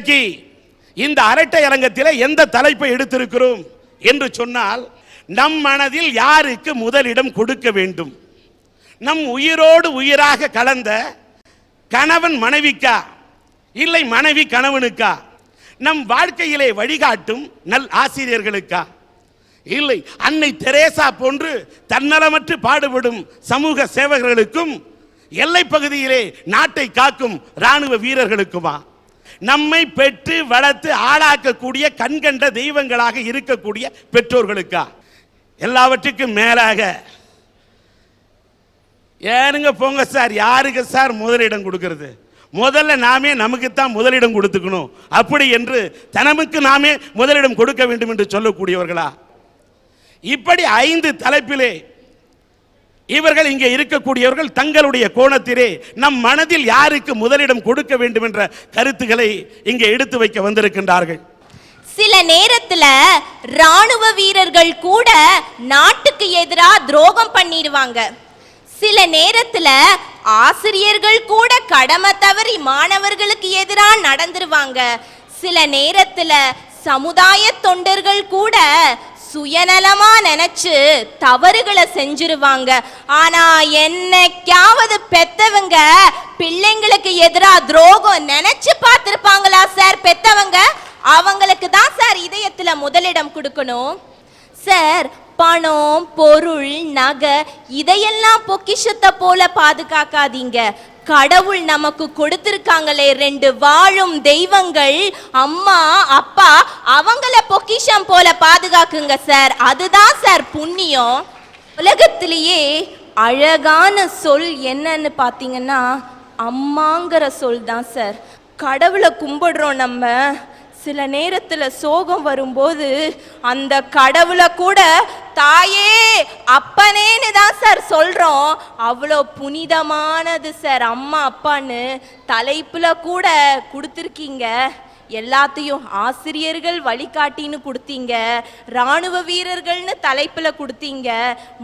இன்றைக்கு இந்த அரட்டை அரங்கத்தில் எந்த தலைப்பை எடுத்திருக்கிறோம் என்று சொன்னால் நம் மனதில் யாருக்கு முதலிடம் கொடுக்க வேண்டும்? நம் உயிரோடு உயிராக கலந்த கணவன் மனைவிக்கா? இல்லை மனைவி கணவனுக்கா? நம் வாழ்க்கையிலே வழிகாட்டும் நல் ஆசிரியர்களுக்கா? இல்லை அன்னை தெரேசா போன்று தன்னலமற்று பாடுபடும் சமூக சேவகர்களுக்கும் எல்லை பகுதியிலே நாட்டை காக்கும் ராணுவ வீரர்களுக்குமா? நம்மை பெற்று வளர்த்து ஆளாக்கக்கூடிய கண்கண்ட தெய்வங்களாக இருக்கக்கூடிய பெற்றோர்களுக்கா? எல்லாவற்றுக்கும் மேலாக. ஏனுங்க போங்க சார் யாருக்கு சார் முதலிடம் கொடுக்கறது? முதல்ல நாமே நமக்கு தான் முதலிடம் கொடுத்துக்கணும். அப்படி என்று தனமுக்கு நாமே முதலிடம் கொடுக்க வேண்டும் என்று சொல்லக்கூடியவர்களா? இப்படி ஐந்து தலைப்பிலே இவர்கள் இங்கே இருக்கக்கூடியவர்கள் தங்களுடைய கோணத்திலே நம் மனதில் யாருக்கு முதலிடம் கொடுக்க வேண்டும் என்ற கருத்துக்களை இங்கே எடுத்து வைக்க வந்திருக்கின்றார்கள். சில நேரத்துல ராணுவ வீரர்கள் கூட நாட்டுக்கு எதிராக துரோகம் பண்ணிடுவாங்க. சில நேரத்துல ஆசிரியர்கள் கூட கடமை தவறி மாணவர்களுக்கு எதிராக நடந்துருவாங்க. சில நேரத்துல சமுதாய தொண்டர்கள் கூட சுயநலமா நினைச்சு தவறுகளை செஞ்சிருவாங்க. ஆனா என்னைக்காவது பெத்தவங்க பிள்ளைங்களுக்கு எதிரா துரோகம் நினைச்சு பார்த்திருப்பாங்களா சார் பெத்தவங்க? அவங்களுக்கு தான் சார் இதயத்துல முதலிடம் கொடுக்கணும். சார் பணம் பொருள் நகை இதையெல்லாம் பொக்கிஷத்தை போல பாதுகாக்காதீங்க. கடவுள் நமக்கு கொடுத்திருக்காங்களே ரெண்டு வாழும் தெய்வங்கள் அம்மா அப்பா அவங்கள பொக்கிஷம் போல பாதுகாக்குங்க சார். அதுதான் சார் புண்ணியம். உலகத்திலேயே அழகான சொல் என்னன்னு பார்த்தீங்கன்னா அம்மாங்கிற சொல் தான் சார். கடவுளை கும்பிடுறோம் நம்ம. சில நேரத்தில் சோகம் வரும்போது அந்த கடவுளை கூட தாயே அப்பனேன்னு தான் சார் சொல்கிறோம் அவ்வளோ புனிதமானது சார் அம்மா அப்பான்னு தலைப்பில் கூட கொடுத்துருக்கீங்க. எல்லாத்தையும் ஆசிரியர்கள் வழிகாட்டின்னு கொடுத்தீங்க. ராணுவ வீரர்கள்னு தலைப்பில் கொடுத்தீங்க.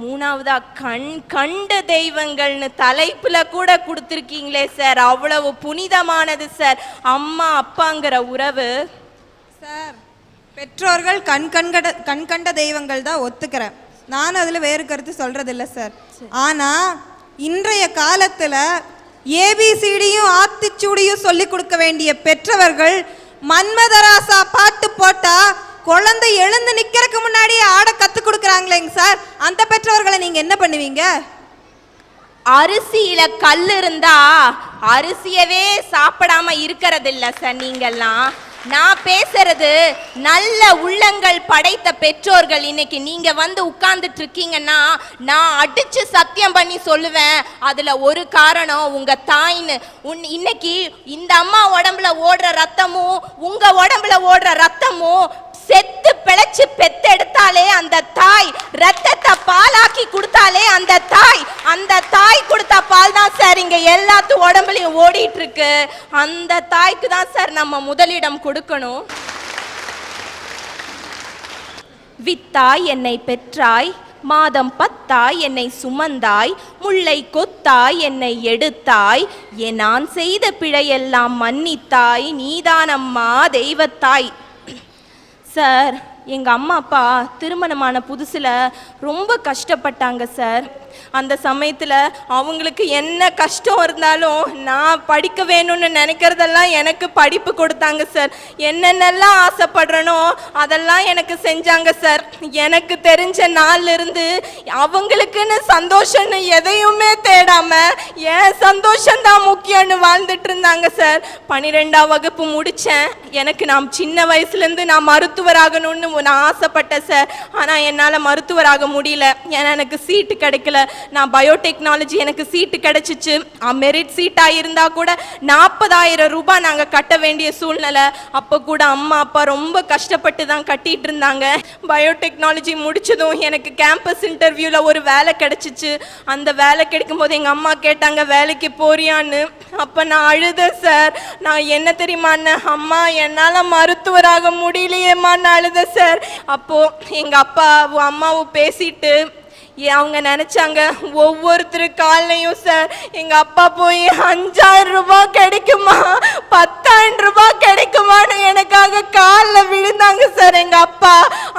மூணாவதா கண் கண்ட தெய்வங்கள்னு தலைப்பில் கூட கொடுத்துருக்கீங்களே சார் அவ்வளவு புனிதமானது சார் அம்மா அப்பாங்கிற உறவு சார் பெற்றோர்கள் கண் கண்கட கண் கண்ட தெய்வங்கள் தான் ஒத்துக்கிறேன். நான் அதில் வேறு கருத்து சொல்றதில்ல சார். ஆனால் இன்றைய காலத்தில் ஏபிசிடியும் ஆத்திச்சூடியும் சொல்லி கொடுக்க வேண்டிய பெற்றவர்கள் மன்மதராசா பாட்டு போட்டா குழந்தை எழுந்து நிக்கிறதுக்கு முன்னாடியே ஆட கத்து கொடுக்குறாங்களேங்க சார். அந்த பெற்றவர்களை நீங்க என்ன பண்ணுவீங்க? அரிசியில கல் இருந்தா அரிசியவே சாப்பிடாம இருக்கிறதில்ல சார் நீங்கெல்லாம் நான் பேசுறது நல்ல உள்ளங்கள் படைத்த பெற்றோர்கள் இன்னைக்கு நீங்க வந்து உட்கார்ந்துட்டு இருக்கீங்கன்னா நான் அடிச்சு சத்தியம் பண்ணி சொல்லுவேன். அதுல ஒரு காரணம் உங்க தாய்ன்னு. உன் இன்னைக்கு இந்த அம்மா உடம்புல ஓடுற ரத்தமும் உங்க உடம்புல ஓடுற ரத்தமும் செத்து பிழைச்சு பெத்தெடுத்தாலே அந்த தாய் ரத்தத்தை பாலாக்கி கொடுத்தாலே அந்த தாய் அந்த தாய் கொடுத்த பால் தான் சார் இங்க எல்லாத்து உடம்புலயும் ஓடிட்டு இருக்கு அந்த தாய்க்கு தான் சார் நம்ம முதலிடம் கொடுக்கணும். வித்தாய் என்னை பெற்றாய் மாதம் பத்தாய் என்னை சுமந்தாய் முல்லை கொத்தாய் என்னை எடுத்தாய் நான் செய்த பிழையெல்லாம் மன்னித்தாய் நீதானம்மா தெய்வத்தாய். சார். எங்கள் அம்மா அப்பா திருமணமான புதுசில் ரொம்ப கஷ்டப்பட்டாங்க சார். அந்த சமயத்தில் அவங்களுக்கு என்ன கஷ்டம் இருந்தாலும் நான் படிக்க வேணும்னு நினைக்கிறதெல்லாம் எனக்கு படிப்பு கொடுத்தாங்க சார் என்னென்னலாம் ஆசைப்படுறனோ அதெல்லாம் எனக்கு செஞ்சாங்க சார் எனக்கு தெரிஞ்ச நாள்ல இருந்து அவங்களுக்குன்னு சந்தோஷம்னு எதையுமே தேடாமல் என் சந்தோஷம்தான் முக்கியம்னு வாழ்ந்துட்டு இருந்தாங்க சார் பன்னிரெண்டாம் வகுப்பு முடித்தேன் எனக்கு நான் சின்ன வயசுலேருந்து நான் மருத்துவர் ஆகணும்னு நான் ஆசைப்பட்டேன் சார் ஆனால் என்னால் மருத்துவராக முடியல. ஏன்னா எனக்கு சீட்டு கிடைக்கல. நான் பயோடெக்னாலஜி எனக்கு சீட்டு கிடைச்சிச்சு. மெரிட் சீட்டாக இருந்தால் கூட நாற்பதாயிரம் ரூபாய் நாங்கள் கட்ட வேண்டிய சூழ்நிலை. அப்போ கூட அம்மா அப்பா ரொம்ப கஷ்டப்பட்டு தான் கட்டிட்டு இருந்தாங்க. பயோடெக்னாலஜி முடிச்சதும் எனக்கு கேம்பஸ் இன்டர்வியூவில் ஒரு வேலை கிடச்சிச்சு. அந்த வேலை கிடைக்கும் போது எங்கள் அம்மா கேட்டாங்க வேலைக்கு போறியான்னு? அப்போ நான் அழுதேன் சார் நான் என்ன தெரியுமான்னு அம்மா என்னால் மருத்துவராக முடியலையேம்மான்னு அழுதேன் சார் அப்போது எங்கள் அப்பாவும் அம்மாவும் பேசிட்டு அவங்க நினைச்சாங்க ஒவ்வொருத்தர் காலையும் சார் எங்க அப்பா போய் அஞ்சாயிரம் ரூபாய் கிடைக்குமா பத்தாயிரம் ரூபாய் கிடைக்குமான்னு எனக்காக காலில் விழுந்தாங்க சார் எங்க அப்பா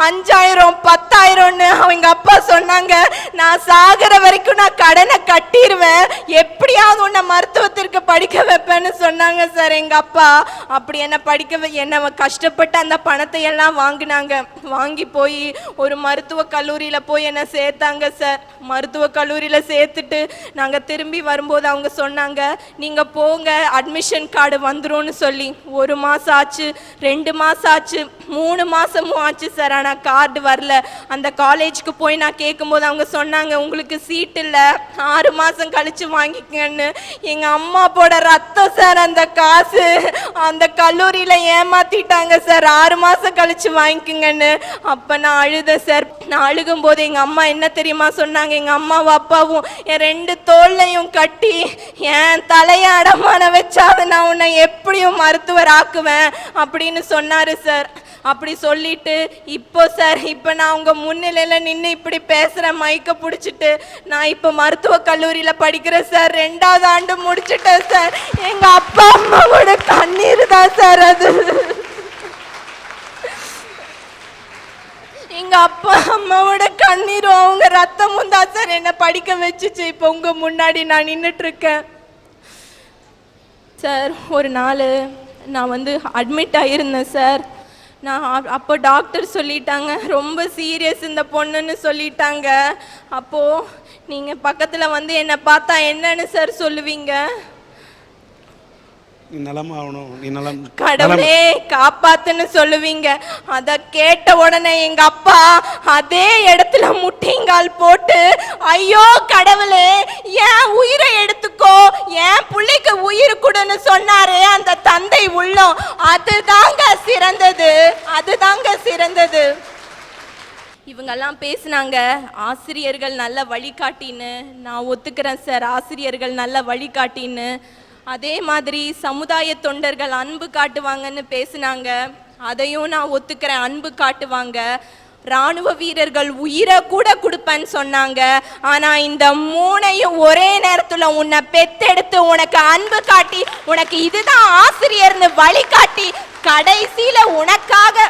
அஞ்சாயிரம் பத்தாயிரம்னு அவங்க அப்பா சொன்னாங்க. நான் சாகிற வரைக்கும் நான் கடனை கட்டிடுவேன் எப்படியாவது உன்னை மருத்துவத்திற்கு படிக்க வைப்பேன்னு சொன்னாங்க சார் எங்க அப்பா அப்படி என்ன படிக்க என்ன கஷ்டப்பட்டு அந்த பணத்தை எல்லாம் வாங்கினாங்க. வாங்கி போய் ஒரு மருத்துவ கல்லூரியில போய் என்ன சேர்த்தாங்க சார் மருத்துவ கல்லூரியில சேர்த்துட்டு நாங்கள் திரும்பி வரும்போது அவங்க சொன்னாங்க நீங்க போங்க அட்மிஷன் கார்டு வந்துரும்னு சொல்லி. ஒரு மாசம் ஆச்சு ரெண்டு மாசம் ஆச்சு மூணு மாசமும் ஆச்சு சார் ஆனால் கார்டு வரல. அந்த காலேஜ்க்கு போய் நான் கேட்கும்போது அவங்க சொன்னாங்க உங்களுக்கு சீட் இல்லை. ஆறு மாசம் கழிச்சு வாங்கிக்கங்கன்னு. எங்க அம்மா போட ரத்தம் சார் அந்த காசு. அந்த கல்லூரியில ஏமாத்திட்டாங்க சார் ஆறு மாதம் கழிச்சு வாங்கிக்கங்கன்னு. அப்போ நான் அழுதேன் சார் நான் அழுகும்போது எங்கள் அம்மா என்ன தெரியுமா சொன்னாங்க எங்க அம்மாவும் அப்பாவும்? என் ரெண்டு தோல்லையும் கட்டி என் தலைய அடமான வச்சாது நான் உன்னை எப்படியும் மருத்துவர் ஆக்குவேன் அப்படின்னு சொன்னாரு சார் அப்படி சொல்லிட்டு இப்போ சார் இப்போ நான் உங்க முன்னிலையில நின்று இப்படி பேசுறேன் மைக்க பிடிச்சிட்டு நான் இப்போ மருத்துவ கல்லூரியில படிக்கிறேன் சார் ரெண்டாவது ஆண்டு முடிச்சிட்டேன் சார் எங்க அப்பா அம்மாவோட கண்ணீர் தான் சார் அது எங்க அப்பா அம்மாவோட கண்ணீரும் அவங்க ரத்தமும் தான் சார் என்னை படிக்க வச்சுச்சு. இப்போ உங்க முன்னாடி நான் நின்றுட்டு இருக்கேன் சார் ஒரு நாள் நான் வந்து அட்மிட் ஆகியிருந்தேன் சார். நான் அப்போ டாக்டர் சொல்லிட்டாங்க ரொம்ப சீரியஸ் இந்த பொண்ணுன்னு சொல்லிட்டாங்க. அப்போது நீங்கள் பக்கத்தில் வந்து என்னை பார்த்தா என்னன்னு சார் சொல்லுவீங்க? நீ நலமாகணும் நீ நலம் கடவுளே காப்பாத்துன்னு சொல்லுவீங்க. அத கேட்ட உடனே எங்க அப்பா அதே இடத்துல முட்டிங்கால் போட்டு ஐயோ கடவுளே என் உயிரை எடுத்துக்கோ? என் புள்ளைக்கு உயிர் கொடுன்னு சொன்னாரே அந்த தந்தை உள்ளம். அதுதாங்க சிறந்தது அதுதாங்க சிறந்தது. இவங்கெல்லாம் பேசுனாங்க ஆசிரியர்கள் நல்ல வழிகாட்டின்னு நான் ஒத்துக்கிறேன் சார் ஆசிரியர்கள் நல்ல வழிகாட்டின்னு. அதே மாதிரி சமுதாய தொண்டர்கள் அன்பு காட்டுவாங்கன்னு பேசினாங்க. அதையும் நான் ஒத்துக்கிறேன். அன்பு காட்டுவாங்க. ராணுவ வீரர்கள் உயிரை கூட கொடுப்பேன்னு சொன்னாங்க. ஆனா இந்த மூணையும் ஒரே நேரத்துல உன்னை பெத்தெடுத்து உனக்கு அன்பு காட்டி உனக்கு இதுதான் ஆசிரியர்னு வழிகாட்டி கடைசியில உனக்காக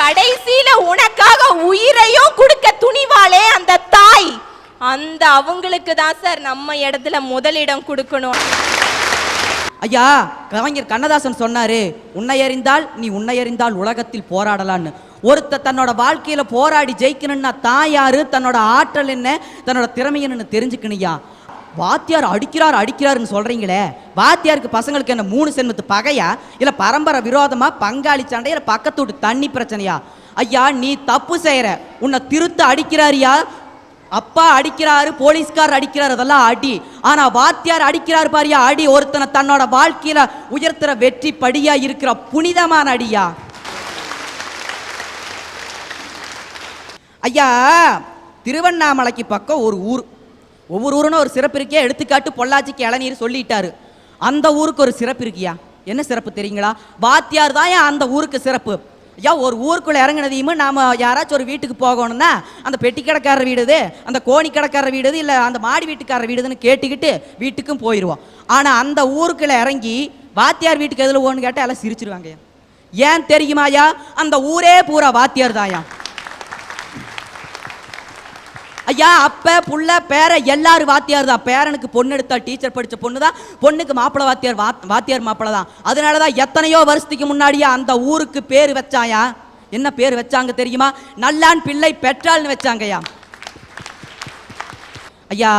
கடைசியில உனக்காக உயிரையும் கொடுக்க துணிவாளே அந்த தாய். அந்த அவங்களுக்கு தான் சார் நம்ம இடத்துல முதலிடம் கொடுக்கணும். ஐயா கவிஞர் கண்ணதாசன் சொன்னாரு உன்னை அறிந்தால் நீ உன்னை அறிந்தால் உலகத்தில் போராடலான்னு. ஒருத்த தன்னோட வாழ்க்கையில போராடி ஜெயிக்கணும்னா தான் யாரு? தன்னோட ஆற்றல் என்ன? தன்னோட திறமை என்னன்னு தெரிஞ்சுக்கணுயா வாத்தியார் அடிக்கிறார் அடிக்கிறாருன்னு சொல்றீங்களே. வாத்தியாருக்கு பசங்களுக்கு என்ன மூணு சென்மத்து பகையா? இல்ல பரம்பரை விரோதமா பங்காளி சண்டை இல்ல பக்கத்து வீட்டு தண்ணி பிரச்சனையா? ஐயா நீ தப்பு செய்யற. உன்னை திருத்த அடிக்கிறாரியா அப்பா அடிக்கிறாரு போலீஸ்கார் அடிக்கிறார் அதெல்லாம் அடி. ஆனா வாத்தியார் அடிக்கிறார் பாரியா அடி. ஒருத்தனை தன்னோட வாழ்க்கையில உயர்த்துற வெற்றி படியா இருக்கிற புனிதமான அடியா? ஐயா திருவண்ணாமலைக்கு பக்கம் ஒரு ஊர். ஒவ்வொரு ஊருன்னு ஒரு சிறப்பு இருக்கே. எடுத்துக்காட்டு பொள்ளாச்சிக்கு இளநீர் சொல்லிட்டாரு. அந்த ஊருக்கு ஒரு சிறப்பு இருக்கியா? என்ன சிறப்பு தெரியுங்களா? வாத்தியார் தான் அந்த ஊருக்கு சிறப்பு? ஐயா ஒரு ஊருக்குள்ளே இறங்கினதையுமே நாம் யாராச்சும் ஒரு வீட்டுக்கு போகணும்னா அந்த பெட்டி கடைக்காரர் வீடுது அந்த கோணி கடைக்காரர் வீடுது இல்லை அந்த மாடி வீட்டுக்காரர் வீடுதுன்னு கேட்டுக்கிட்டு வீட்டுக்கும் போயிடுவோம் ஆனால் அந்த ஊருக்குள்ளே இறங்கி வாத்தியார் வீட்டுக்கு எதில் ஓன்னு கேட்டால் எல்லாம் சிரிச்சிருவாங்க ஏன் தெரியுமாயா அந்த ஊரே பூரா வாத்தியார் தாயா ஐயா அப்ப புள்ள பேர எல்லாரும் வாத்தியார் தான். பேரனுக்கு பொண்ணு எடுத்தா டீச்சர் படிச்ச பொண்ணு தான் பொண்ணுக்கு மாப்பிள்ள வாத்தியார் வாத்தியார் மாப்பிள்ள தான். அதனால தான் எத்தனையோ வருஷத்துக்கு முன்னாடியா அந்த ஊருக்கு பேர் வச்சாயா? என்ன பேர் வச்சாங்க தெரியுமா? நல்லான் பிள்ளை பெற்றாள்னு வச்சாங்கய்யா ஐயா.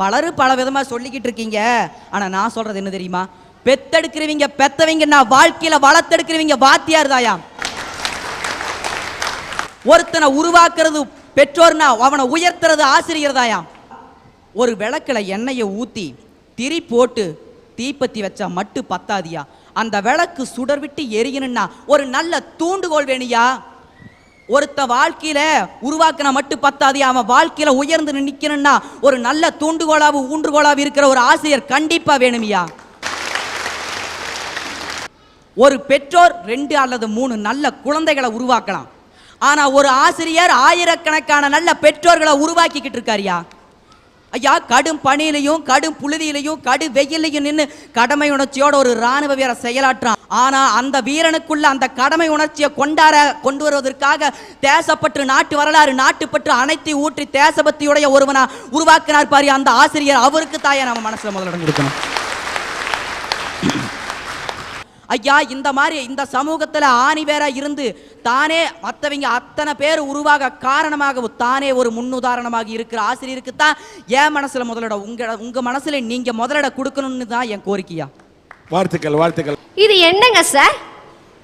பலரும் பல விதமா சொல்லிக்கிட்டு இருக்கீங்க. ஆனா நான் சொல்றது என்ன தெரியுமா? பெத்தெடுக்கிறவங்க பெத்தவங்க நான் வாழ்க்கையில வளர்த்தெடுக்கிறவங்க வாத்தியார் தாயா. ஒருத்தனை உருவாக்குறது பெற்றோர்னா அவனை உயர்த்துறது ஆசிரியர் தாயா ஒரு விளக்குல எண்ணெயை ஊற்றி திரி போட்டு தீப்பத்தி வச்சா மட்டு பத்தாதியா? அந்த விளக்கு சுடர் விட்டு எரியணும்னா ஒரு நல்ல தூண்டுகோல் வேணியா? ஒருத்த வாழ்க்கையில உருவாக்கின மட்டும் பத்தாதியா? அவன் வாழ்க்கையில உயர்ந்து நிக்கணும்னா ஒரு நல்ல தூண்டுகோலாவும் ஊன்றுகோலாவும் இருக்கிற ஒரு ஆசிரியர் கண்டிப்பா வேணுமியா? ஒரு பெற்றோர் ரெண்டு அல்லது மூணு நல்ல குழந்தைகளை உருவாக்கலாம். ஆனா ஒரு ஆசிரியர் ஆயிரக்கணக்கான நல்ல பெற்றோர்களை உருவாக்கிக்கிட்டு இருக்காருயா. ஐயா கடும் பணியிலையும் கடும் புழுதியிலையும் கடும் வெயிலையும் நின்று கடமை உணர்ச்சியோட ஒரு ராணுவ வீரர் செயலாற்றான். ஆனா அந்த வீரனுக்குள்ள அந்த கடமை உணர்ச்சியை கொண்டாட கொண்டு வருவதற்காக தேசப்பற்று நாட்டு வரலாறு நாட்டுப்பற்று அனைத்தை ஊற்றி தேசபக்தியுடைய ஒருவனா உருவாக்கினார் பாரு அந்த ஆசிரியர். அவருக்கு தாயை நம்ம மனசுல முதலிடம் கொடுக்கணும். ஐயா இந்த மாதிரி இந்த சமூகத்துல ஆணி வேற இருந்து தானே மற்றவங்க அத்தனை பேர் உருவாக காரணமாக தானே ஒரு முன்னுதாரணமாக இருக்கிற ஆசிரியருக்கு தான் என் மனசுல முதலிடம் உங்க உங்க மனசுல நீங்க முதலிட கொடுக்கணும்னு தான் என் கோரிக்கையா? வாழ்த்துக்கள் வாழ்த்துக்கள். இது என்னங்க சார்?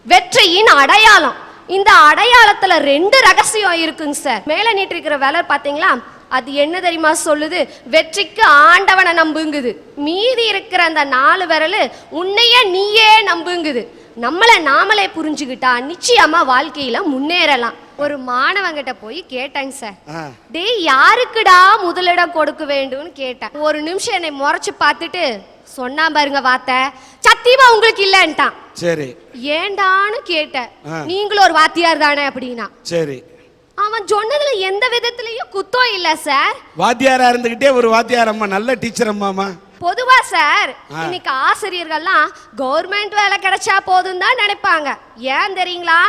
வெற்றியின் அடையாளம். இந்த அடையாளத்துல ரெண்டு ரகசியம் இருக்குங்க சார். மேல நீட்டிருக்கிற வேலை பாத்தீங்களா அது என்ன தெரியுமா சொல்லுது? வெற்றிக்கு ஆண்டவனை நம்புங்குது. மீதி இருக்கிற அந்த நாலு விரலு உன்னைய நீயே நம்புங்குது. நம்மளை நாமளே புரிஞ்சுக்கிட்டா நிச்சயமா வாழ்க்கையில முன்னேறலாம். ஒரு மாணவங்கிட்ட போய் கேட்டேங்க சார். டேய் யாருக்குடா முதலிடம் கொடுக்க வேண்டும்னு கேட்டேன். ஒரு நிமிஷம் என்னை முறைச்சு பார்த்துட்டு சொன்னா பாருங்க வார்த்தை. சத்தியமா உங்களுக்கு இல்லைன்ட்டான். சரி. ஏண்டான்னு கேட்டேன். நீங்களும் ஒரு வாத்தியார் தானே அப்படின்னா. சரி. அவன் சொன்னதுல எந்த விதத்துலயும் குத்தம் இல்ல சார். வாத்தியாரா இருந்துகிட்டே ஒரு வாத்தியார் அம்மா நல்ல டீச்சர் அம்மாமா பொதுவா சார். இன்னைக்கு ஆசிரியர்கள்லாம் கவர்மெண்ட் வேலை கிடைச்சா போதும் தான் நினைப்பாங்க. ஏன் தெரியுங்களா?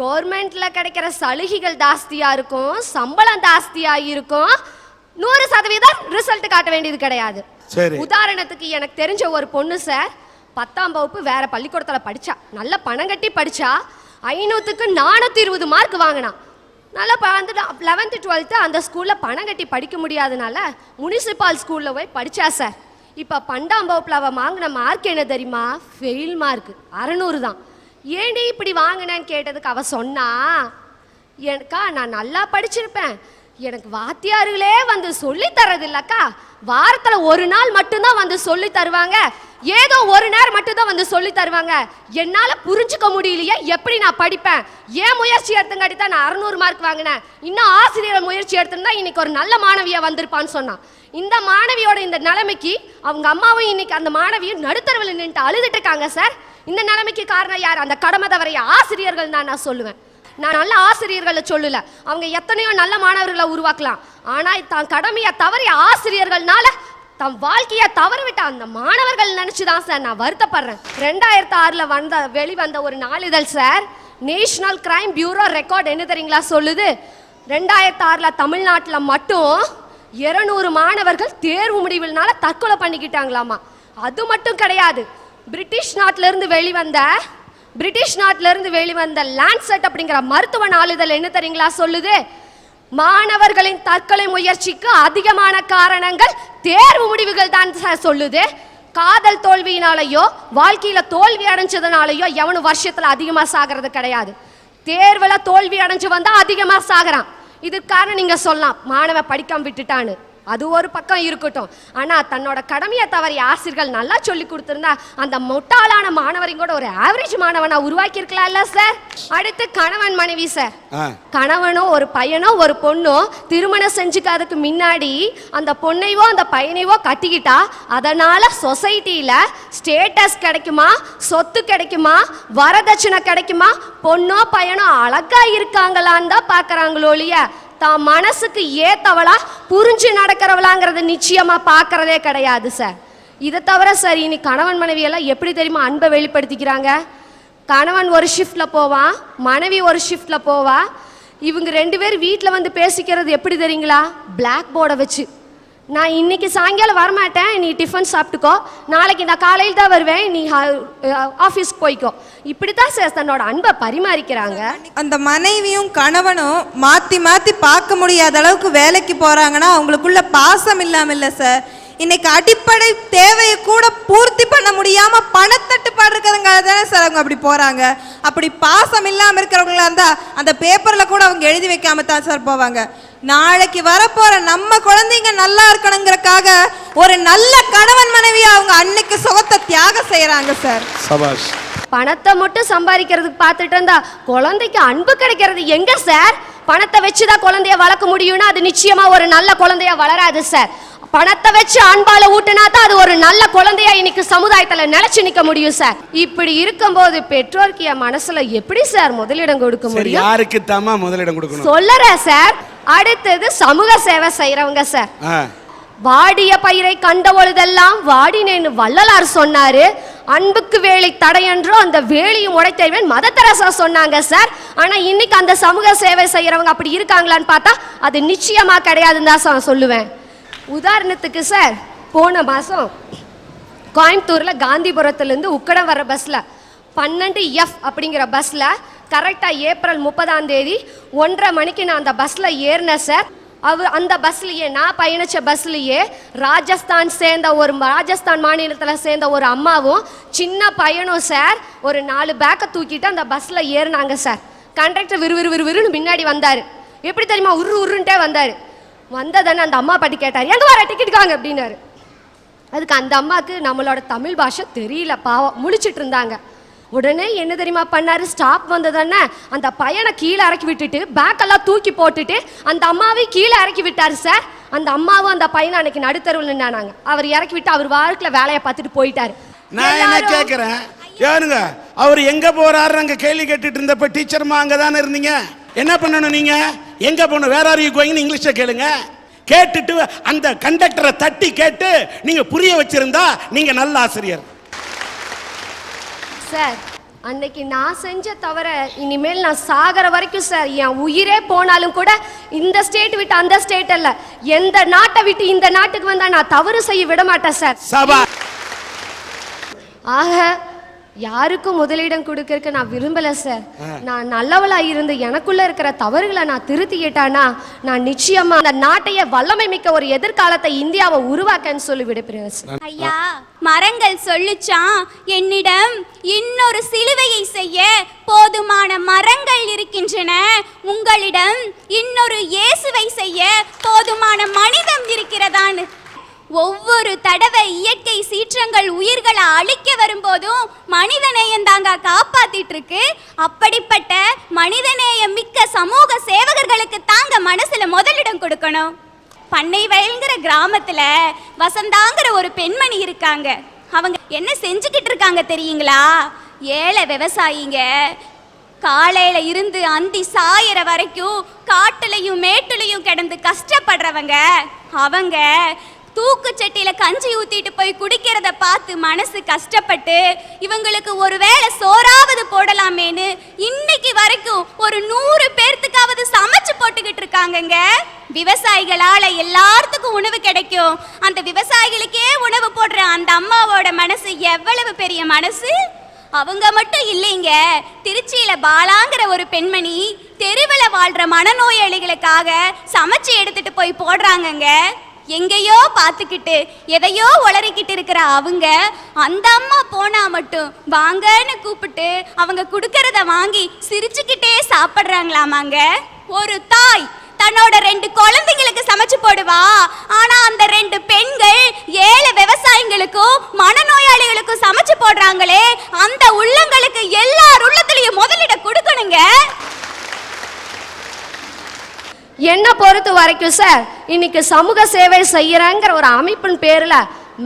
கவர்மெண்ட்ல கிடைக்கிற சலுகைகள் ஜாஸ்தியா இருக்கும் சம்பளம் ஜாஸ்தியா இருக்கும். நூறு சதவீதம் ரிசல்ட் காட்ட வேண்டியது கிடையாது. உதாரணத்துக்கு எனக்கு தெரிஞ்ச ஒரு பொண்ணு சார் பத்தாம் வகுப்பு வேற பள்ளிக்கூடத்தில் படிச்சா நல்ல பணம் கட்டி படிச்சா ஐநூற்றுக்கு நானூற்றி இருபது மார்க் வாங்கினான் நல்லா வந்துட்டு லெவன்த்து டுவெல்த்து அந்த ஸ்கூலில் பணம் கட்டி படிக்க முடியாதனால முனிசிபால் ஸ்கூலில் போய் படித்தா சார் இப்போ பன்னெண்டாம் வகுப்பில் அவள் வாங்கின மார்க் என்ன தெரியுமா? ஃபெயில் மார்க் அறநூறு தான். ஏண்டி இப்படி வாங்கினேன்னு கேட்டதுக்கு அவள் சொன்னா எனக்கா நான் நல்லா படிச்சிருப்பேன். எனக்கு வாத்தியார்களே வந்து சொல்லி தரது இல்லக்கா வாரத்துல ஒரு நாள் மட்டும்தான் வந்து சொல்லி தருவாங்க. ஏதோ ஒரு நேரம் மட்டும்தான் வந்து சொல்லி தருவாங்க. என்னால புரிஞ்சுக்க முடியலையே எப்படி நான் படிப்பேன்? ஏன் முயற்சி எடுத்தங்காட்டி தான் நான் அறுநூறு மார்க் வாங்கினேன்? இன்னும் ஆசிரியர் முயற்சி எடுத்திருந்தா இன்னைக்கு ஒரு நல்ல மாணவியா வந்திருப்பான்னு சொன்னான். இந்த மாணவியோட இந்த நிலைமைக்கு அவங்க அம்மாவும் இன்னைக்கு அந்த மாணவியும் நடுத்தரவில் நின்றுட்டு அழுதுட்டு இருக்காங்க சார். இந்த நிலைமைக்கு காரணம் யார்? அந்த கடமை தவறைய ஆசிரியர்கள் தான் நான் சொல்லுவேன். நான் நல்ல ஆசிரியர்களை சொல்லல. அவங்க எத்தனையோ நல்ல மாணவர்களை உருவாக்கலாம். ஆனால் தான் கடமையை தவறிய ஆசிரியர்கள்னால தம் வாழ்க்கையை தவறவிட்ட அந்த மாணவர்கள் நினச்சி தான் சார் நான் வருத்தப்படுறேன். ரெண்டாயிரத்து ஆறில் வந்த வெளிவந்த ஒரு நாளிதழ் sir national crime bureau record என்ன தெரியுங்களா சொல்லுது? ரெண்டாயிரத்து ஆறில் தமிழ்நாட்டில் மட்டும் இருநூறு மாணவர்கள் தேர்வு முடிவுனால தற்கொலை பண்ணிக்கிட்டாங்களாமா. அது மட்டும் கிடையாது. பிரிட்டிஷ் நாட்டில இருந்து வெளிவந்த பிரிட்டிஷ் நாட்டிலிருந்து வெளிவந்த லான்செட் அப்படிங்கிற மருத்துவ நாளிதழ் என்ன தெரியுங்களா? சொல்லுது. மாணவர்களின் தற்கொலை முயற்சிக்கு அதிகமான காரணங்கள் தேர்வு முடிவுகள் தான் சார் சொல்லுது. காதல் தோல்வியினாலேயோ வாழ்க்கையில் தோல்வி அடைஞ்சதுனாலையோ எவனும் வருஷத்தில் அதிகமாக சாகிறது கிடையாது. தேர்வில் தோல்வி அடைஞ்சு வந்தால் அதிகமாக சாகிறான். இதுக்கான நீங்கள் சொல்லலாம் மாணவ படிக்காம விட்டுட்டான்னு. அது ஒரு பக்கம் இருக்கட்டும். ஆனா தன்னோட கடமையை தவறிய ஆசிரியர்கள் நல்லா சொல்லி கொடுத்திருந்தா அந்த முட்டாளான மாணவரையும் கூட ஒரு ஆவரேஜ் மாணவனா உருவாக்கி இருக்கலாம்ல சார் அடுத்து கணவன் மனைவி சார் கணவனோ ஒரு பையனோ ஒரு பொண்ணோ திருமணம் செஞ்சுக்காததுக்கு முன்னாடி அந்த பொண்ணைவோ அந்த பையனைவோ கட்டிக்கிட்டா அதனால சொசைட்டியில ஸ்டேட்டஸ் கிடைக்குமா? சொத்து கிடைக்குமா? வரதட்சணை கிடைக்குமா? பொண்ணோ பையனோ அழகா இருக்காங்களான்னு தான் பார்க்கறாங்களோ ஒழிய தான் மனசுக்கு ஏத்தவளா புரிஞ்சு நடக்கிறவளாங்கிறத நிச்சயமா பார்க்கறதே கிடையாது சார். இதை தவிர சார் இனி கணவன் மனைவியெல்லாம் எப்படி தெரியுமா அன்பை வெளிப்படுத்திக்கிறாங்க? கணவன் ஒரு ஷிஃப்டில் போவான் மனைவி ஒரு ஷிஃப்டில் போவா. இவங்க ரெண்டு பேர் வீட்டில் வந்து பேசிக்கிறது எப்படி தெரியுங்களா? பிளாக் போர்டை வச்சு. நான் இன்னைக்கு சாயங்காலம் வரமாட்டேன். நீ டிஃபன் சாப்பிட்டுக்கோ. நாளைக்கு நான் காலையில் தான் வருவேன். நீ ஆஃபீஸ்க்கு போய்க்கோ. இப்படி தான் சார் தன்னோட அன்பை பரிமாறிக்கிறாங்க. அந்த மனைவியும் கணவனும் மாற்றி மாற்றி பார்க்க முடியாத அளவுக்கு வேலைக்கு போகிறாங்கன்னா அவங்களுக்குள்ள பாசம் இல்லாமல் இல்லை சார் இன்னைக்கு அடிப்படை தேவையை கூட பூர்த்தி பண்ண முடியாம பணத்தட்டுப்பாடு இருக்கிறதுங்கிறது தானே சார் அவங்க அப்படி போறாங்க. அப்படி பாசம் இல்லாம இருக்கிறவங்களா இருந்தா அந்த பேப்பர்ல கூட அவங்க எழுதி வைக்காம தான் சார் போவாங்க. நாளைக்கு வரப்போற நம்ம குழந்தைங்க நல்லா இருக்கணுங்கிறக்காக ஒரு நல்ல கணவன் மனைவியா அவங்க அன்னைக்கு சுகத்தை தியாகம் செய்யறாங்க சார். சபாஷ். பணத்தை மட்டும் சம்பாதிக்கிறதுக்கு பார்த்துட்டு இருந்தா குழந்தைக்கு அன்பு கிடைக்கிறது எங்க சார்? பணத்தை வச்சுதான் குழந்தைய வளர்க்க முடியும்னா அது நிச்சயமா ஒரு நல்ல குழந்தையா வளராது சார். பணத்தை வச்சு அன்பால ஊட்டினா தான் அது ஒரு நல்ல குழந்தையா இன்னைக்கு சமுதாயத்துல நிலைச்சு நிக்க முடியும் சார். இப்படி இருக்கும்போது பெற்றோருக்கு என் மனசுல எப்படி சார் முதலிடம் கொடுக்க முடியும்? யாருக்கு தாமா முதலிடம் கொடுக்கணும்? சொல்லறேன் சார். அடுத்தது சமூக சேவை செய்யறவங்க சார். வாடிய பயிரை கண்ட பொழுதெல்லாம் வாடினேன்னு வள்ளலார் சொன்னாரு. அன்புக்கு வேலை தடையன்றோ அந்த வேலியும் உடைத்தறிவேன் மத தெரசா சொன்னாங்க சார். ஆனா இன்னைக்கு அந்த சமூக சேவை செய்யறவங்க அப்படி இருக்காங்களான்னு பார்த்தா அது நிச்சயமா கிடையாதுன்னு தான் சார் சொல்லுவேன். உதாரணத்துக்கு சார் போன மாசம் கோயம்புத்தூர்ல காந்திபுரத்துலேருந்து உக்கடம் வர பஸ்ல பன்னெண்டு எஃப் அப்படிங்கிற பஸ்ல கரெக்டாக ஏப்ரல் முப்பதாம் தேதி ஒன்றரை மணிக்கு நான் அந்த பஸ்ஸில் ஏறினேன் சார். அவ அந்த பஸ்லேயே நான் பயணித்த பஸ்லேயே ராஜஸ்தான் சேர்ந்த ஒரு ராஜஸ்தான் மாநிலத்தில் சேர்ந்த ஒரு அம்மாவும் சின்ன பையனும் சார் ஒரு நாலு பேக்கை தூக்கிட்டு அந்த பஸ்ஸில் ஏறினாங்க சார். கண்டக்டர் விறுவிறு விறுவிறுன்னு முன்னாடி வந்தார். எப்படி தெரியுமா? உரு உருன்ட்டே வந்தார். வந்ததானே அந்த அம்மா பாட்டி கேட்டார் எங்கே வர டிக்கெட் வாங்க அப்படின்னாரு. அதுக்கு அந்த அம்மாவுக்கு நம்மளோட தமிழ் பாஷை தெரியல பாவம். முழிச்சிட்டு இருந்தாங்க. உடனே என்ன தெரியுமா பண்ணாரு? ஸ்டாப் வந்ததுன்னு அந்த பையனை கீழே இறக்கி விட்டுட்டு பேக்கெல்லாம் தூக்கி போட்டுட்டு அந்த அம்மாவை கீழே இறக்கி விட்டாரு சார். அந்த அம்மாவும் அந்த பையனை அன்னைக்கு நடுத்தருவில் நின்னாங்க அவர் இறக்கி விட்டு அவர் வாழ்க்கையில் வேலையை பார்த்துட்டு போயிட்டாரு. நான் என்ன கேட்கிறேன் ஏனுங்க அவர் எங்க போறாரு? அங்க கேள்வி கேட்டுட்டு இருந்தப்ப டீச்சர்மா அங்க தானே இருந்தீங்க? என்ன பண்ணணும் நீங்க? எங்க போகணும்? வேற ஆர் யூ கோயிங்னு இங்கிலீஷ்ல கேளுங்க. கேட்டுட்டு அந்த கண்டக்டரை தட்டி கேட்டு நீங்க புரிய வச்சிருந்தா நீங்க நல்ல ஆசிரியர். சார். அன்னைக்கு நான் செஞ்ச தவிர இனிமேல் நான் சாகிற வரைக்கும் சார். என் உயிரே போனாலும் கூட இந்த ஸ்டேட் விட்டு அந்த ஸ்டேட் அல்ல. எந்த நாட்டை விட்டு இந்த நாட்டுக்கு வந்தா நான் தவறு செய்ய விட மாட்டேன் சார். ஆக யாருக்கும் முதலிடம் கொடுக்கறதுக்கு நான் விரும்பல சார் நான் நல்லவளா இருந்து எனக்குள்ள இருக்கிற தவறுகளை நான் திருத்திக்கிட்டானா நான் நிச்சயமா அந்த நாட்டைய வல்லமை மிக்க ஒரு எதிர்காலத்தை இந்தியாவை உருவாக்கன்னு சொல்லி விடுப்பேன் சார் ஐயா மரங்கள் சொல்லுச்சான் என்னிடம் இன்னொரு சிலுவையை செய்ய போதுமான மரங்கள் இருக்கின்றன. உங்களிடம் இன்னொரு இயேசுவை செய்ய போதுமான மனிதம் இருக்கிறதான்னு ஒவ்வொரு தடவை இயற்கை சீற்றங்கள் உயிர்களை அழிக்க வரும்போதும் மனிதநேயம் தாங்க காப்பாத்திட்டு இருக்கு அப்படிப்பட்ட மனிதநேயம் மிக்க சமூக சேவகர்களுக்கு தாங்க மனசுல முதலிடம் கொடுக்கணும். பண்ணை வயல்ங்கிற கிராமத்துல வசந்தாங்கிற ஒரு பெண்மணி இருக்காங்க. அவங்க என்ன செஞ்சுக்கிட்டு இருக்காங்க தெரியுங்களா? ஏழை விவசாயிங்க. காலையில இருந்து அந்தி சாயற வரைக்கும் காட்டுலையும் மேட்டுலையும் கிடந்து கஷ்டப்படுறவங்க. அவங்க தூக்கு சட்டியில கஞ்சி ஊத்திட்டு போய் குடிக்கிறத பார்த்து மனசு கஷ்டப்பட்டு இவங்களுக்கு ஒருவேளை சோறாவது போடலாமேன்னு இன்னைக்கு வரைக்கும் ஒரு நூறு பேர்த்துக்காவது சமைச்சு போட்டுக்கிட்டு இருக்காங்கங்க. விவசாயிகளால எல்லாத்துக்கும் உணவு கிடைக்கும். அந்த விவசாயிகளுக்கே உணவு போடுற அந்த அம்மாவோட மனசு எவ்வளவு பெரிய மனசு? அவங்க மட்டும் இல்லைங்க. திருச்சியில பாலாங்கிற ஒரு பெண்மணி தெருவில் வாழ்ற மனநோயாளிகளுக்காக சமைச்சு எடுத்துட்டு போய் போடுறாங்கங்க. எங்கேயோ பார்த்துக்கிட்டு எதையோ உளறிக்கிட்டு இருக்கிற அவங்க அந்த அம்மா போனா மட்டும் வாங்கன்னு கூப்பிட்டு அவங்க கொடுக்கறத வாங்கி சிரிச்சுக்கிட்டே சாப்பிட்றாங்களாமாங்க? ஒரு தாய் தன்னோட ரெண்டு குழந்தைங்களுக்கு சமைச்சு போடுவா. ஆனா அந்த ரெண்டு பெண்கள் ஏழை விவசாயிகளுக்கும் மனநோயாளிகளுக்கும் சமைச்சு போடுறாங்களே அந்த உள்ளங்களுக்கு எல்லார் உள்ளத்துலயும் முதலிட கொடுக்கணுங்க. என்ன பொறுத்த வரைக்கும் சார் இன்னைக்கு சமூக சேவை செய்யறங்கிற ஒரு அமைப்பின் பேர்ல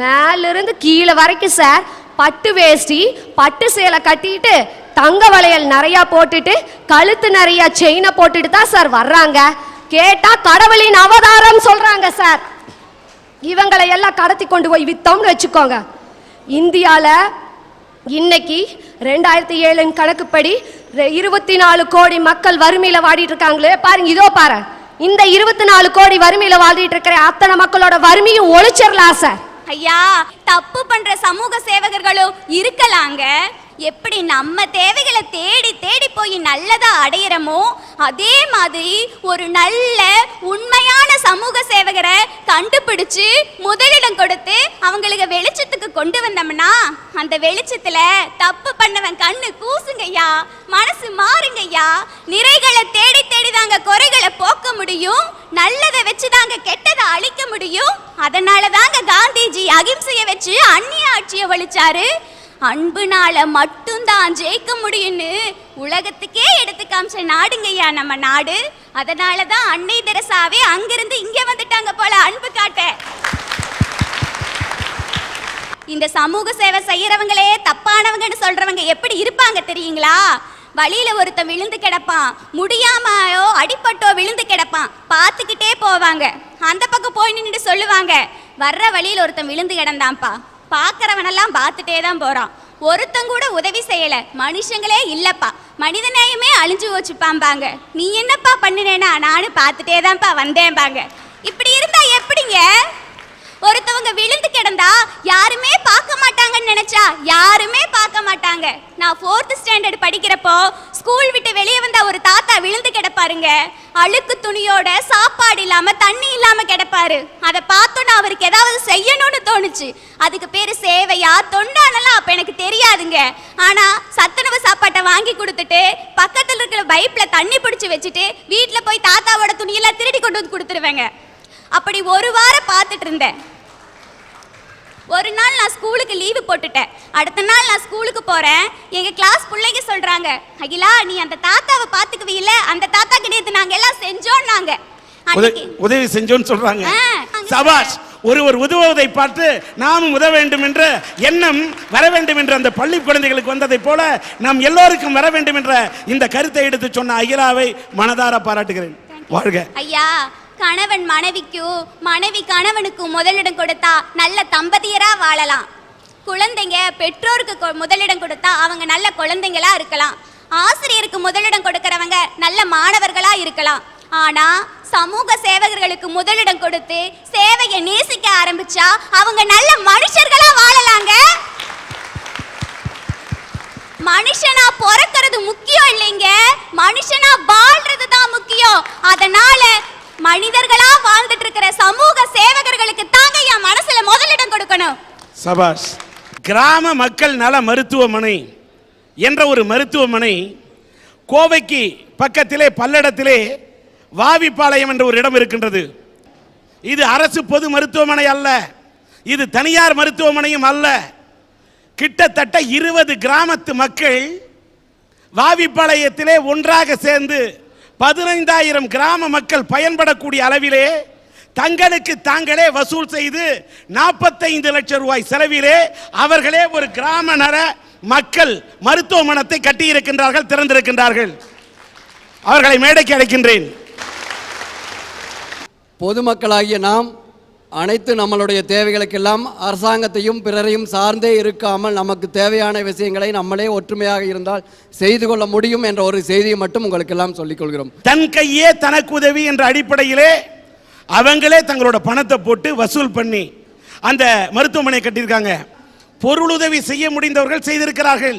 மேலிருந்து கீழே வரைக்கும் சார் பட்டு வேஷ்டி பட்டு சேலை கட்டிட்டு தங்க வளையல் நிறைய போட்டுட்டு கழுத்து நிறைய செயினை போட்டுட்டு தான் சார் வர்றாங்க. கேட்டா கடவுளின் அவதாரம் சொல்றாங்க சார் இவங்களை எல்லாம் கடத்தி கொண்டு போய் வித்தோம்னு வச்சுக்கோங்க. இந்தியால இன்னைக்கு ரெண்டாயிரத்தி ஏழின் கணக்குப்படி இருபத்தி நாலு கோடி மக்கள் வறுமையில வாடிட்டு இருக்காங்களே பாருங்க இதோ பாருங்க. இந்த இருபத்தி நாலு கோடி வறுமையில வாழ்ந்துட்டு இருக்கிற அத்தனை மக்களோட வறுமையும் ஒழிச்சிடலாம் சார். ஐயா தப்பு பண்ற சமூக சேவகர்களும் இருக்கலாங்க. எப்படி நம்ம தேவைகளை தேடி தேடி போய் நல்லதா அடையிறமோ அதே மாதிரி ஒரு நல்ல உண்மையான சமூக சேவகரை கண்டுபிடிச்சு முதலிடம் கொடுத்து அவங்களுக்கு வெளிச்சத்துக்கு கொண்டு வந்தோம்னா அந்த வெளிச்சத்துல தப்பு பண்ணவன் கண்ணு கூசுங்கய்யா மனசு மாறுங்கய்யா நிறைகளை தேடி தேடி தாங்க குறைகளை போக்க முடியும் நல்லதை வச்சு தாங்க கெட்டதை அழிக்க முடியும். அதனால தாங்க காந்திஜி அகிம்சையை வச்சு அந்நிய ஆட்சியை ஒழிச்சாரு. அன்புனால மட்டும்தான் ஜெயிக்க முடியும்னு உலகத்துக்கே எடுத்து காமிச்ச நாடுங்கய்யா நம்ம நாடு. அதனால தான் அன்னை தெரசாவே அங்கிருந்து இங்கே வந்துட்டாங்க போல அன்பு காட்ட. இந்த சமூக சேவை செய்யறவங்களே தப்பானவங்கன்னு சொல்றவங்க எப்படி இருப்பாங்க தெரியுங்களா? வழியில ஒருத்தன் விழுந்து கிடப்பான். முடியாமையோ அடிப்பட்டோ விழுந்து கிடப்பான். பார்த்துக்கிட்டே போவாங்க. அந்த பக்கம் போய் நின்று சொல்லுவாங்க. வர்ற வழியில் ஒருத்தன் விழுந்து கிடந்தான்ப்பா. பார்க்கறவனெல்லாம் பார்த்துட்டே தான் போறான். ஒருத்தங்க கூட உதவி செய்யல. மனுஷங்களே இல்லைப்பா. மனிதநேயமே அழிஞ்சு வச்சுப்பாம்பாங்க நீ என்னப்பா பண்ணினேனா நானும் பார்த்துட்டே தான்ப்பா வந்தேன்பாங்க. இப்படி இருந்தா எப்படிங்க? ஒருத்தவங்க விழுந்து கிடந்தா யாருமே பார்க்க மாட்டாங்கன்னு நினைச்சா யாருமே பார்க்க மாட்டாங்க. நான் ஃபோர்த் ஸ்டாண்டர்ட் படிக்கிறப்போ ஸ்கூல் விட்டு வெளியே வந்த ஒரு தாத்தா விழுந்து கிடப்பாருங்க. அழுக்கு துணியோட சாப்பாடு இல்லாம தண்ணி இல்லாம கிடப்பாரு. அதை பார்த்தோன்னா அவருக்கு ஏதாவது செய்யணும்னு தோணுச்சு. அதுக்கு பேரு சேவையா தொண்டானலாம் அப்ப எனக்கு தெரியாதுங்க. ஆனா சத்துணவு சாப்பாட்டை வாங்கி கொடுத்துட்டு பக்கத்துல இருக்கிற பைப்ல தண்ணி பிடிச்சி வச்சுட்டு வீட்டில் போய் தாத்தாவோட துணியெல்லாம் திருடி கொண்டு வந்து கொடுத்துருவேங்க. அப்படி ஒரு வாரம் பார்த்துட்டு இருந்தேன். ஒரு நாள் நான் ஸ்கூலுக்கு லீவு போட்டுட்டேன். அடுத்த நாள் நான் ஸ்கூலுக்கு போறேன். எங்க கிளாஸ் பிள்ளைங்க சொல்றாங்க அகிலா நீ அந்த தாத்தாவை பாத்துக்குவீல்ல அந்த தாத்தாக்கு நேத்து நாங்க எல்லாம் உத- அன்னைக்கு உதவி செஞ்சோன்னு சொல்றாங்க. சபாஷ் ஒருவர் உதவுவதை பார்த்து நாமும் உதவ வேண்டும் என்ற எண்ணம் வர வேண்டும் என்ற அந்த பள்ளி குழந்தைகளுக்கு வந்ததைப் போல நாம் எல்லோருக்கும் வர வேண்டும் என்ற இந்த கருத்தை எடுத்து சொன்ன அகிலாவை மனதார பாராட்டுகிறேன். வாழ்க. ஐயா கணவன் மனைவிக்கும் மனைவி கணவனுக்கும் முதலிடம் கொடுத்தா நல்ல தம்பதியரா வாழலாம். குழந்தைங்க பெற்றோருக்கு கொ- முதலிடம் கொடுத்தா அவங்க நல்ல குழந்தைங்களா இருக்கலாம். ஆசிரியருக்கு முதலிடம் கொடுக்கறவங்க நல்ல மாணவர்களா இருக்கலாம். ஆனா சமூக சேவகர்களுக்கு முதலிடம் கொடுத்து சேவையை நேசிக்க ஆரம்பிச்சா அவங்க நல்ல மனுஷர்களா வாழலாங்க. மனுஷனா பிறக்கிறது முக்கியம் இல்லைங்க. மனுஷனா வாழ்றது தான் முக்கியம். அதனால மனிதர்களா வாழ்ந்துட்டு இருக்கிற சமூக சேவகர்களுக்கு தாங்க என் மனசுல முதலிடம் கொடுக்கணும். சபாஷ். கிராம மக்கள் நல மருத்துவமனை என்ற ஒரு மருத்துவமனை கோவைக்கு பக்கத்திலே பல்லடத்திலே வாவிப்பாளையம் என்ற ஒரு இடம் இருக்கின்றது. இது அரசு பொது மருத்துவமனை அல்ல இது தனியார் மருத்துவமனையும் அல்ல. கிட்டத்தட்ட இருபது கிராமத்து மக்கள் வாவிப்பாளையத்திலே ஒன்றாக சேர்ந்து பதினைந்தாயிரம் கிராம மக்கள் பயன்படக்கூடிய அளவிலே தங்களுக்கு தாங்களே வசூல் செய்து நாற்பத்தைந்து லட்சம் ரூபாய் செலவிலே அவர்களே ஒரு கிராம நர மக்கள் மருத்துவமனத்தை கட்டியிருக்கின்றார்கள் திறந்திருக்கின்றார்கள். அவர்களை மேடைக்கு அழைக்கின்றேன். பொதுமக்களாகிய நாம் அனைத்து நம்மளுடைய தேவைகளுக்கெல்லாம் அரசாங்கத்தையும் பிறரையும் சார்ந்தே இருக்காமல் நமக்கு தேவையான விஷயங்களை நம்மளே ஒற்றுமையாக இருந்தால் செய்து கொள்ள முடியும் என்ற ஒரு செய்தியை மட்டும் உங்களுக்கெல்லாம் சொல்லிக் கொள்கிறோம். தன் கையே தனக்கு உதவி என்ற அடிப்படையிலே அவங்களே தங்களோட பணத்தை போட்டு வசூல் பண்ணி அந்த மருத்துவமனை கட்டியிருக்காங்க. பொருளுதவி செய்ய முடிந்தவர்கள் செய்திருக்கிறார்கள்.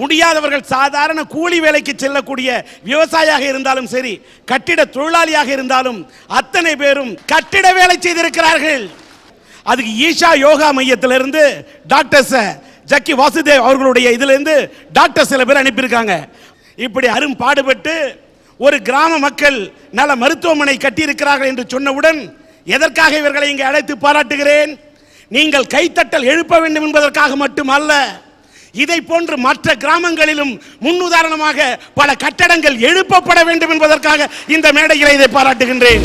முடியாதவர்கள் சாதாரண கூலி வேலைக்கு செல்லக்கூடிய விவசாயியாக இருந்தாலும் சரி கட்டிட தொழிலாளியாக இருந்தாலும் அத்தனை பேரும் கட்டிட வேலை செய்திருக்கிறார்கள். அதுக்கு ஈஷா யோகா மையத்திலிருந்து டாக்டர்ஸ் ஜக்கி வாசுதேவ் அவர்களுடைய இதிலிருந்து டாக்டர் சில பேர் அனுப்பியிருக்காங்க. இப்படி அரும் பாடுபட்டு ஒரு கிராம மக்கள் நல மருத்துவமனை கட்டியிருக்கிறார்கள் என்று சொன்னவுடன் எதற்காக இவர்களை இங்கே அழைத்து பாராட்டுகிறேன்? நீங்கள் கைத்தட்டல் எழுப்ப வேண்டும் என்பதற்காக மட்டுமல்ல இதை போன்று மற்ற கிராமங்களிலும் முன்னுதாரணமாக பல கட்டடங்கள் எழுப்பப்பட வேண்டும் என்பதற்காக இந்த மேடையில் இதை பாராட்டுகின்றேன்.